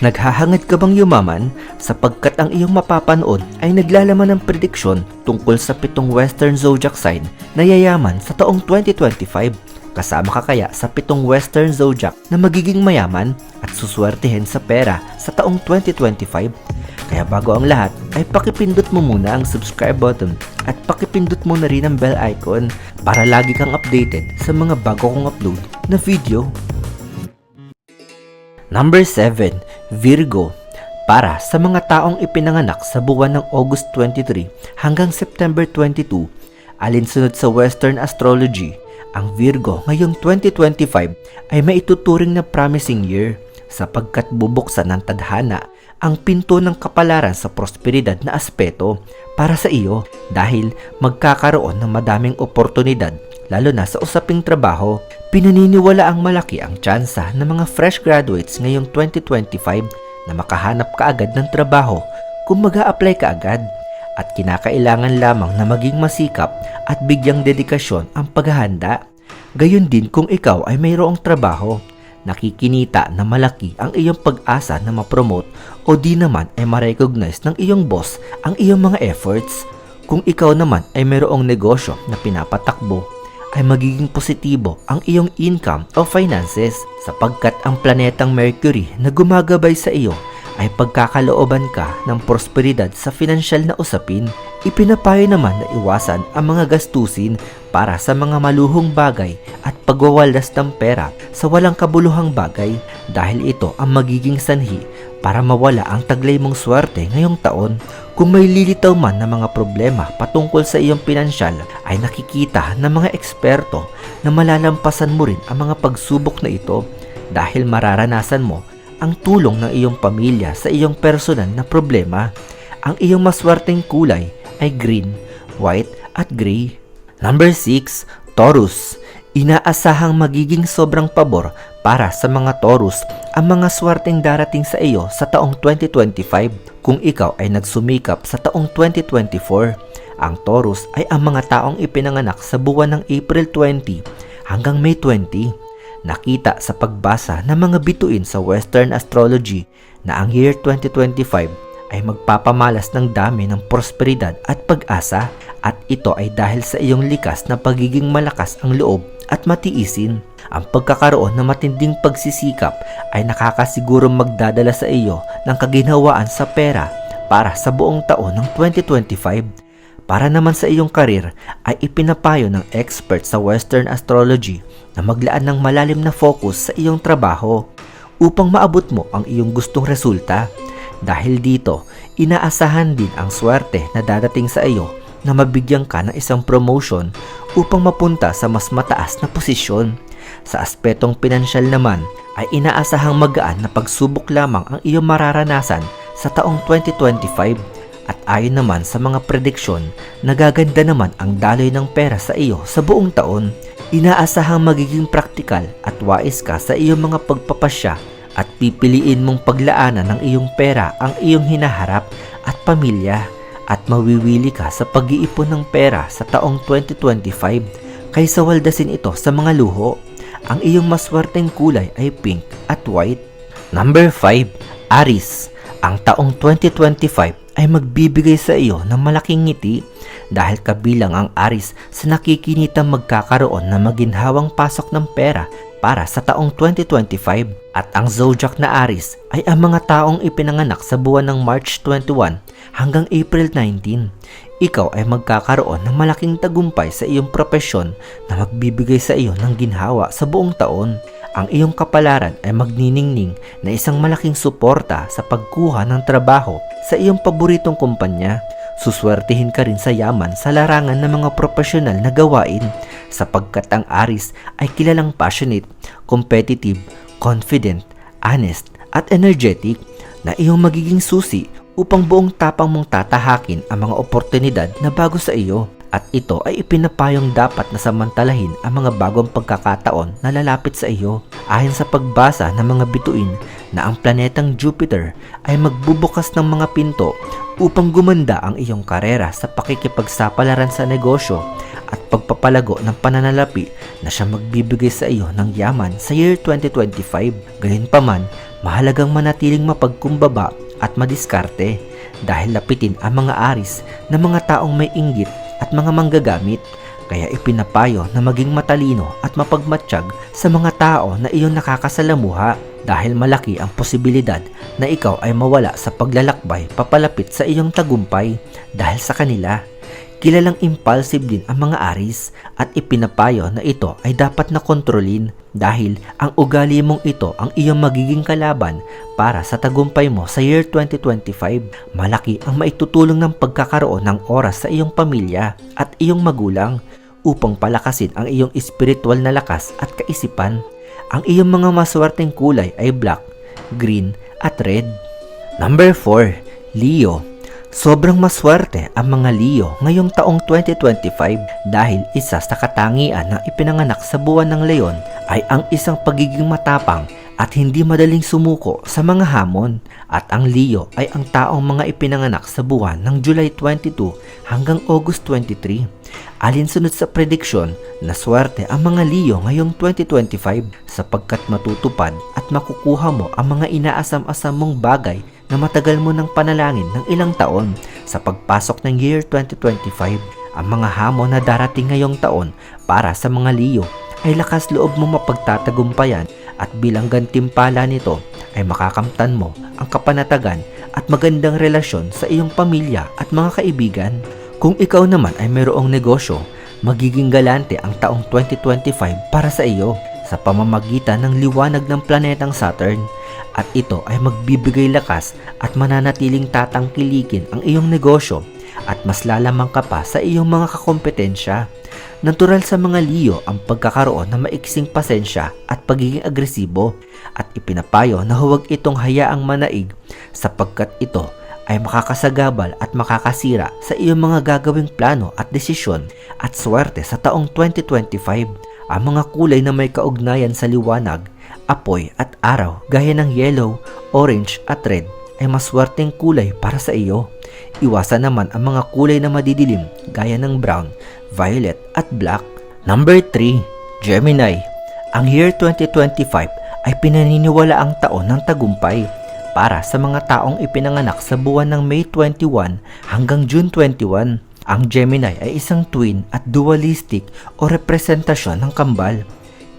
Naghahangad ka bang yumaman sapagkat ang iyong mapapanood ay naglalaman ng prediksyon tungkol sa pitong Western Zodiac sign na yayaman sa taong 2025? Kasama ka kaya sa pitong Western Zodiac na magiging mayaman at suswertehin sa pera sa taong 2025? Kaya bago ang lahat ay pakipindot mo muna ang subscribe button at pakipindot mo na rin ang bell icon para lagi kang updated sa mga bago kong upload na video. Number 7, Virgo. Para sa mga taong ipinanganak sa buwan ng August 23 hanggang September 22, alinsunod sa Western Astrology, ang Virgo ngayong 2025 ay maituturing na promising year sapagkat bubuksan ng tadhana ang pinto ng kapalaran sa prosperidad na aspeto para sa iyo dahil magkakaroon ng madaming oportunidad lalo na sa usaping trabaho. Pinaniniwala ang malaki ang tsansa ng mga fresh graduates ngayong 2025 na makahanap kaagad ng trabaho kung mag apply ka agad at kinakailangan lamang na maging masikap at bigyang dedikasyon ang paghahanda. Gayon din kung ikaw ay mayroong trabaho, nakikinita na malaki ang iyong pag-asa na mapromote o di naman ay ma-recognize ng iyong boss ang iyong mga efforts. Kung ikaw naman ay mayroong negosyo na pinapatakbo, ay magiging positibo ang iyong income o finances sapagkat ang planetang Mercury na gumagabay sa iyo ay pagkakalooban ka ng prosperidad sa financial na usapin. Ipinapayo naman na iwasan ang mga gastusin para sa mga maluhong bagay at pagwawaldas ng pera sa walang kabuluhang bagay dahil ito ang magiging sanhi para mawala ang taglay mong swerte ngayong taon. Kung may lilitaw man na mga problema patungkol sa iyong pinansyal ay nakikita ng mga eksperto na malalampasan mo rin ang mga pagsubok na ito dahil mararanasan mo ang tulong ng iyong pamilya sa iyong personal na problema. Ang iyong maswerteng kulay ay green, white at gray. Number 6, Taurus. Inaasahang magiging sobrang pabor para sa mga Taurus ang mga swerteng darating sa iyo sa taong 2025 kung ikaw ay nagsumikap sa taong 2024. Ang Taurus ay ang mga taong ipinanganak sa buwan ng April 20 hanggang May 20. Nakita sa pagbasa ng mga bituin sa Western Astrology na ang year 2025 ay magpapamalas ng dami ng prosperidad at pag-asa at ito ay dahil sa iyong likas na pagiging malakas ang loob at matiisin. Ang pagkakaroon ng matinding pagsisikap ay nakakasigurong magdadala sa iyo ng kaginhawaan sa pera para sa buong taon ng 2025. Para naman sa iyong karir ay ipinapayo ng expert sa Western Astrology na maglaan ng malalim na focus sa iyong trabaho upang maabot mo ang iyong gustong resulta. Dahil dito, inaasahan din ang swerte na dadating sa iyo na mabigyan ka ng isang promotion upang mapunta sa mas mataas na posisyon. Sa aspetong pinansyal naman ay inaasahang magaan na pagsubok lamang ang iyong mararanasan sa taong 2025 at ayon naman sa mga prediksyon, nagaganda naman ang daloy ng pera sa iyo sa buong taon. Inaasahang magiging praktikal at wais ka sa iyong mga pagpapasya at pipiliin mong paglaanan ng iyong pera ang iyong hinaharap at pamilya at mawiwili ka sa pag-iipon ng pera sa taong 2025 kaysa waldasin ito sa mga luho. Ang iyong maswerteng kulay ay pink at white. Number 5. Aris. Ang taong 2025 ay magbibigay sa iyo ng malaking ngiti dahil kabilang ang Aris sa nakikinitang magkakaroon ng maginhawang pasok ng pera para sa taong 2025 at ang zodiac na Aris ay ang mga taong ipinanganak sa buwan ng March 21 hanggang April 19. Ikaw ay magkakaroon ng malaking tagumpay sa iyong propesyon na magbibigay sa iyo ng ginhawa sa buong taon. Ang iyong kapalaran ay magniningning na isang malaking suporta sa pagkuha ng trabaho sa iyong paboritong kumpanya. Suswertihin ka rin sa yaman sa larangan ng mga profesional na gawain sapagkat ang Aris ay kilalang passionate, competitive, confident, honest at energetic na iyong magiging susi upang buong tapang mong tatahakin ang mga oportunidad na bago sa iyo. At ito ay ipinapayong dapat na samantalahin ang mga bagong pagkakataon na lalapit sa iyo ayon sa pagbasa ng mga bituin na ang planetang Jupiter ay magbubukas ng mga pinto upang gumanda ang iyong karera sa pakikipagsapalaran sa negosyo at pagpapalago ng pananalapi na siya magbibigay sa iyo ng yaman sa year 2025. Gayunpaman, mahalagang manatiling mapagkumbaba at madiskarte dahil lapitin ang mga aris na mga taong may inggit at mga manggagamit kaya ipinapayo na maging matalino at mapagmatsyag sa mga tao na iyong nakakasalamuha dahil malaki ang posibilidad na ikaw ay mawala sa paglalakbay papalapit sa iyong tagumpay dahil sa kanila. Kilalang impulsive din ang mga aris at ipinapayo na ito ay dapat na kontrolin dahil ang ugali mong ito ang iyong magiging kalaban para sa tagumpay mo sa year 2025. Malaki ang maitutulong ng pagkakaroon ng oras sa iyong pamilya at iyong magulang upang palakasin ang iyong espiritual na lakas at kaisipan. Ang iyong mga maswerteng kulay ay black, green at red. Number 4, Leo. Sobrang maswerte ang mga Leo ngayong taong 2025 dahil isa sa katangian ng ipinanganak sa buwan ng leon ay ang isang pagiging matapang at hindi madaling sumuko sa mga hamon at ang Leo ay ang taong mga ipinanganak sa buwan ng July 22 hanggang August 23. Alinsunod sa prediksyon na swerte ang mga Leo ngayong 2025 sapagkat matutupad at makukuha mo ang mga inaasam-asam mong bagay na matagal mo ng panalangin ng ilang taon sa pagpasok ng year 2025. Ang mga hamon na darating ngayong taon para sa mga Leo ay lakas loob mo mapagtatagumpayan at bilang gantimpala nito ay makakamtan mo ang kapanatagan at magandang relasyon sa iyong pamilya at mga kaibigan. Kung ikaw naman ay mayroong negosyo, magiging galante ang taong 2025 para sa iyo sa pamamagitan ng liwanag ng planetang Saturn at ito ay magbibigay lakas at mananatiling tatangkilikin ang iyong negosyo at mas lalamang ka pa sa iyong mga kakompetensya. Natural sa mga Leo ang pagkakaroon ng maiksing pasensya at pagiging agresibo at ipinapayo na huwag itong hayaang manaig sapagkat ito ay makakasagabal at makakasira sa iyong mga gagawing plano at desisyon at swerte sa taong 2025. Ang mga kulay na may kaugnayan sa liwanag, apoy at araw gaya ng yellow, orange at red ay maswerteng kulay para sa iyo. Iwasan naman ang mga kulay na madidilim gaya ng brown, violet at black. Number 3, Gemini. Ang year 2025 ay pinaniniwala ang taon ng tagumpay para sa mga taong ipinanganak sa buwan ng May 21 hanggang June 21. Ang Gemini ay isang twin at dualistic o representasyon ng kambal.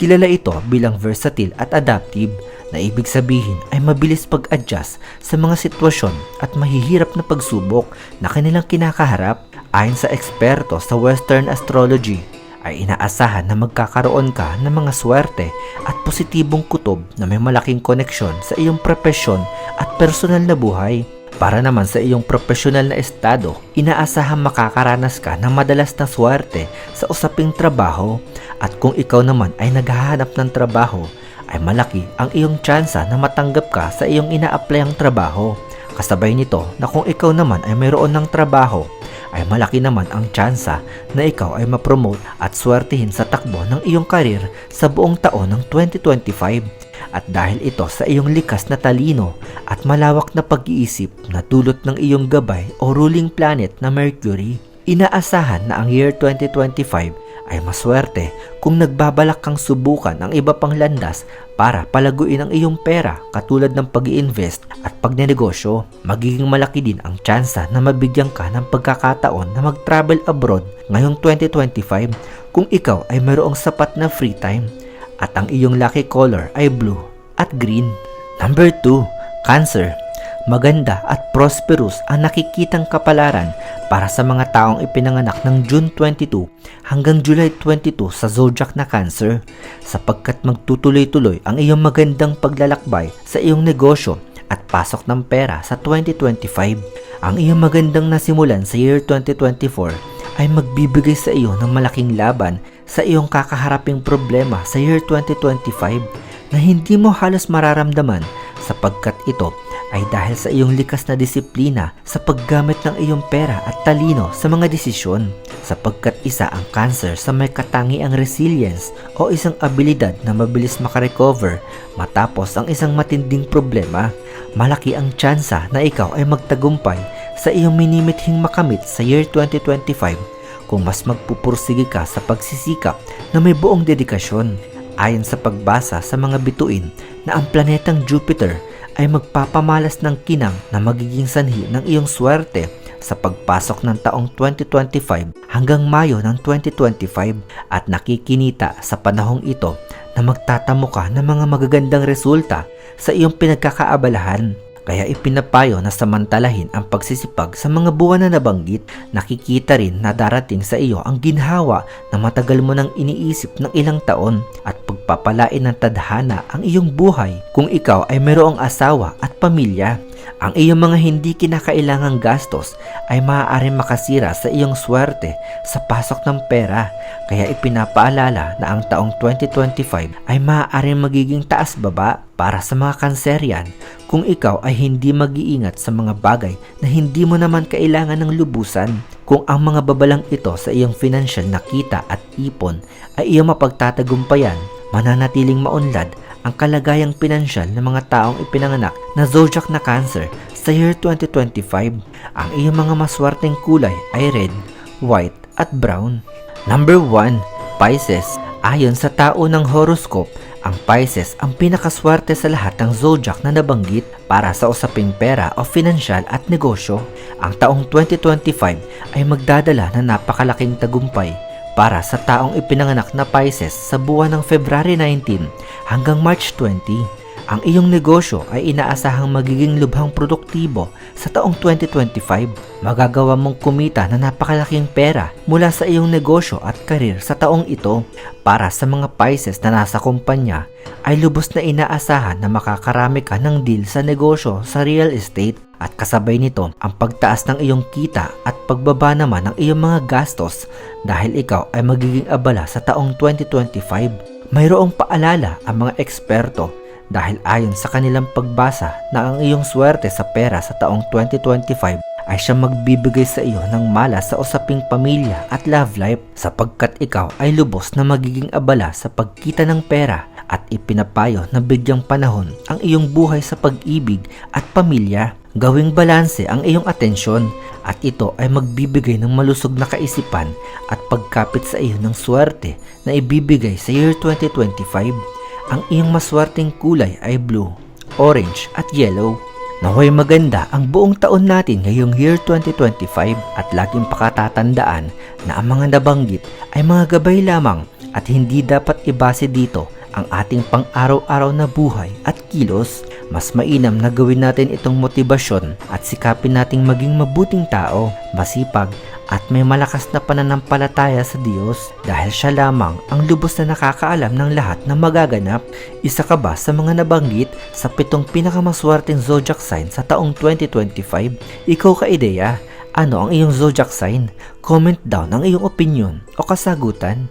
Kilala ito bilang versatile at adaptive na ibig sabihin ay mabilis pag-adjust sa mga sitwasyon at mahihirap na pagsubok na kanilang kinakaharap. Ayon sa eksperto sa Western Astrology, ay inaasahan na magkakaroon ka ng mga swerte at positibong kutob na may malaking koneksyon sa iyong propesyon at personal na buhay. Para naman sa iyong profesional na estado, inaasahan makakaranas ka ng madalas na swerte sa usaping trabaho at kung ikaw naman ay naghahanap ng trabaho, ay malaki ang iyong tsansa na matanggap ka sa iyong ina-applyang trabaho. Kasabay nito na kung ikaw naman ay mayroon ng trabaho, ay malaki naman ang tsansa na ikaw ay mapromote at swertihin sa takbo ng iyong karir sa buong taon ng 2025 at dahil ito sa iyong likas na talino at malawak na pag-iisip na dulot ng iyong gabay o ruling planet na Mercury, inaasahan na ang year 2025 ay maswerte kung nagbabalak kang subukan ang iba pang landas para palaguin ang iyong pera katulad ng pag invest at pagnenegosyo. Magiging malaki din ang tsansa na mabigyan ka ng pagkakataon na mag-travel abroad ngayong 2025 kung ikaw ay mayroong sapat na free time at ang iyong lucky color ay blue at green. Number 2, Cancer. Maganda at prosperous ang nakikitang kapalaran para sa mga taong ipinanganak ng June 22 hanggang July 22 sa zodiac na Cancer sapagkat magtutuloy-tuloy ang iyong magandang paglalakbay sa iyong negosyo at pasok ng pera sa 2025. Ang iyong magandang nasimulan sa year 2024 ay magbibigay sa iyo ng malaking laban sa iyong kakaharaping problema sa year 2025 na hindi mo halos mararamdaman sapagkat ito ay dahil sa iyong likas na disiplina sa paggamit ng iyong pera at talino sa mga desisyon. Sapagkat isa ang cancer sa may katangiang resilience o isang abilidad na mabilis makarecover matapos ang isang matinding problema. Malaki ang tsansa na ikaw ay magtagumpay sa iyong minimithing makamit sa year 2025 kung mas magpupursige ka sa pagsisikap na may buong dedikasyon. Ayon sa pagbasa sa mga bituin na ang planetang Jupiter ay magpapamalas ng kinang na magiging sanhi ng iyong swerte sa pagpasok ng taong 2025 hanggang Mayo ng 2025 at nakikinita sa panahong ito na magtatamo ka ng mga magagandang resulta sa iyong pinagkakaabalahan. Kaya ipinapayo na samantalahin ang pagsisipag sa mga buwan na nabanggit. Nakikita rin na darating sa iyo ang ginhawa na matagal mo nang iniisip ng ilang taon at pagpapalain ng tadhana ang iyong buhay kung ikaw ay mayroong asawa at pamilya. Ang iyong mga hindi kinakailangang gastos ay maaaring makasira sa iyong swerte sa pasok ng pera kaya ipinapaalala na ang taong 2025 ay maaaring magiging taas-baba para sa mga kanseryan kung ikaw ay hindi mag-iingat sa mga bagay na hindi mo naman kailangan ng lubusan. Kung ang mga babalang ito sa iyong financial na kita at ipon ay iyong mapagtatagumpayan, mananatiling maunlad ang kalagayang pinansyal ng mga taong ipinanganak na zodiac na cancer sa year 2025. Ang iyong mga maswerteng kulay ay red, white at brown. Number 1, Pisces. Ayon sa tao ng horoscope, ang Pisces ang pinakaswerte sa lahat ng zodiac na nabanggit para sa usaping pera o financial at negosyo. Ang taong 2025 ay magdadala ng napakalaking tagumpay para sa taong ipinanganak na Pisces sa buwan ng February 19 hanggang March 20. Ang iyong negosyo ay inaasahang magiging lubhang produktibo sa taong 2025. Magagawa mong kumita na napakalaking pera mula sa iyong negosyo at karir sa taong ito. Para sa mga Pisces na nasa kumpanya, ay lubos na inaasahan na makakarami ka ng deal sa negosyo sa real estate at kasabay nito ang pagtaas ng iyong kita at pagbaba naman ng iyong mga gastos dahil ikaw ay magiging abala sa taong 2025. Mayroong paalala ang mga eksperto dahil ayon sa kanilang pagbasa na ang iyong swerte sa pera sa taong 2025 ay siya magbibigay sa iyo ng malas sa usaping pamilya at love life sapagkat ikaw ay lubos na magiging abala sa pagkita ng pera at ipinapayo na bigyang panahon ang iyong buhay sa pag-ibig at pamilya. Gawing balanse ang iyong atensyon at ito ay magbibigay ng malusog na kaisipan at pagkapit sa iyo ng swerte na ibibigay sa year 2025. Ang iyong maswerteng kulay ay blue, orange at yellow. Naway maganda ang buong taon natin ngayong year 2025 at laging pakatatandaan na ang mga nabanggit ay mga gabay lamang at hindi dapat ibase dito ang ating pang-araw-araw na buhay at kilos. Mas mainam na gawin natin itong motibasyon at sikapin nating maging mabuting tao, masipag at may malakas na pananampalataya sa Diyos dahil siya lamang ang lubos na nakakaalam ng lahat na magaganap. Isa ka ba sa mga nabanggit sa pitong pinakamaswerteng zodiac sign sa taong 2025? Ikaw ka ideya, ano ang iyong zodiac sign? Comment down ang iyong opinion o kasagutan.